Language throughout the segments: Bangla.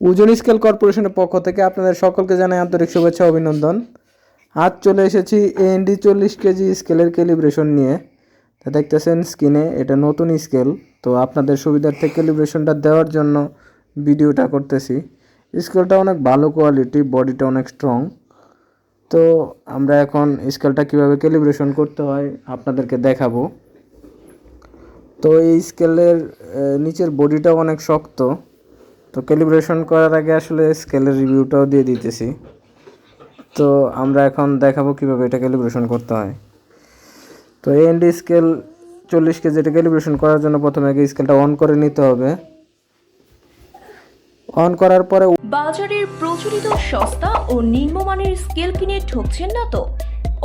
ওজন স্কেল কর্পোরেশনের পক্ষ থেকে আপনাদের সকলকে জানাই আন্তরিক শুভেচ্ছা, অভিনন্দন। আজ চলে এসেছি এনডি চল্লিশ কেজি স্কেলের ক্যালিব্রেশন নিয়ে। তা দেখতেছেন স্ক্রিনে এটা নতুন স্কেল, তো আপনাদের সুবিধার্থে ক্যালিব্রেশনটা দেওয়ার জন্য ভিডিওটা করতেছি। স্কেলটা অনেক ভালো কোয়ালিটি, বডিটা অনেক স্ট্রং তো আমরা এখন স্কেলটা কীভাবে ক্যালিব্রেশন করতে হয় আপনাদেরকে দেখাবো। তো এই স্কেলের নিচের বডিটাও অনেক শক্ত। তো ক্যালিব্রেশন করার আগে আসলে স্কেলের রিভিউটাও দিয়ে দিতেছি। তো আমরা এখন দেখাবো কীভাবে এটা ক্যালিব্রেশন করতে হয়। তো এনডি স্কেল চল্লিশ কেজি এটা ক্যালিব্রেশন করার জন্য প্রথমে আগে স্কেলটা অন করে নিতে হবে। অন করার পরে বাজারের প্রচলিত সস্তা ও নিম্নমানের স্কেল কিনে ঠকছেন না তো?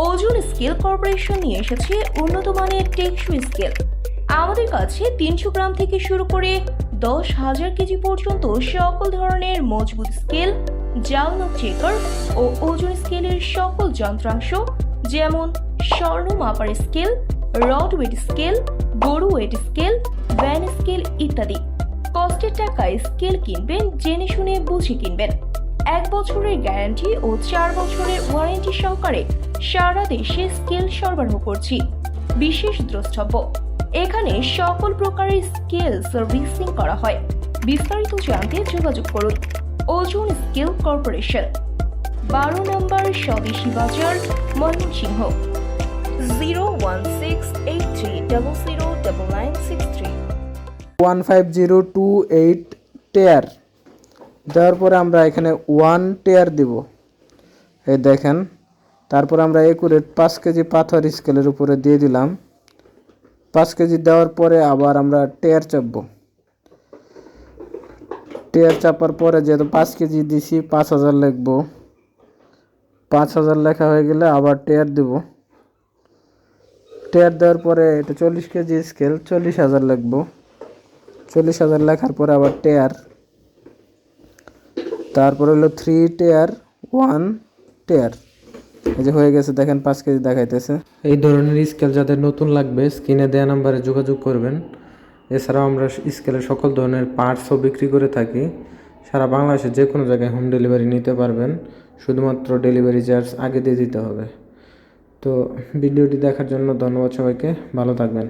ওজন স্কেল কর্পোরেশন নিয়ে এসেছে উন্নত মানের টেকসই স্কেল আমাদের কাছে তিনশো গ্রাম থেকে শুরু করে দশ হাজার কেজি পর্যন্ত সকল ধরনের মজবুত স্কেল জালনক চেকার ও ওজন স্কেলের সকল যন্ত্রাংশ, যেমন স্বর্ণ মাপার স্কেল রড ওয়েট স্কেল, গরু ওয়েট স্কেল ভ্যান স্কেল ইত্যাদি। কষ্টের টাকায় স্কেল কিনবেন, জেনে শুনে বুঝে কিনবেন। এক বছরের গ্যারান্টি ও চার বছরের ওয়ারেন্টি সহকারে সারা দেশে স্কেল সরবরাহ করছি। বিশেষ দ্রষ্টব্য। এখানে সকল প্রকারের স্কেল সার্ভিসিং করা হয়। বিস্তারিত জানতে যোগাযোগ করুন। ওজন স্কেল কর্পোরেশন। বারো নম্বর Swadeshi Bazar, Mymensingh. Zero one six eight three double zero double nine six three. One five zero two eight টেয়ার। দেওয়ার পরে আমরা এখানে ওয়ান টেয়ার দিব। এই দেখেন, তারপর আমরা একুরেট পাঁচ কেজি পাথর স্কেলের উপরে দিয়ে দিলাম। পাঁচ কেজি দেওয়ার পরে আবার আমরা টেয়ার চাপবো। টেয়ার চাপার পরে যেহেতু পাঁচ কেজি দিছি, পাঁচ হাজার লিখব। পাঁচ হাজার লেখা হয়ে গেলে আবার টেয়ার দিব। টেয়ার দেওয়ার পরে এটা চল্লিশ কেজি স্কেল চল্লিশ হাজার লিখব। চল্লিশ হাজার লেখার পরে আবার টেয়ার। তারপর হলো থ্রি টেয়ার ওয়ান টেয়ার। এই যে হয়ে গেছে, দেখেন পাঁচ কেজি দেখাইতেছে। এই ধরনের স্কেল যাদের নতুন লাগবে স্ক্রিনে দেওয়া নাম্বারে যোগাযোগ করবেন। এছাড়াও আমরা স্কেলের সকল ধরনের পার্টসও বিক্রি করে থাকি। সারা বাংলাদেশে যে কোনো জায়গায় হোম ডেলিভারি নিতে পারবেন। শুধুমাত্র ডেলিভারি চার্জ আগে দিয়ে দিতে হবে। তো ভিডিওটি দেখার জন্য ধন্যবাদ সবাইকে। ভালো থাকবেন।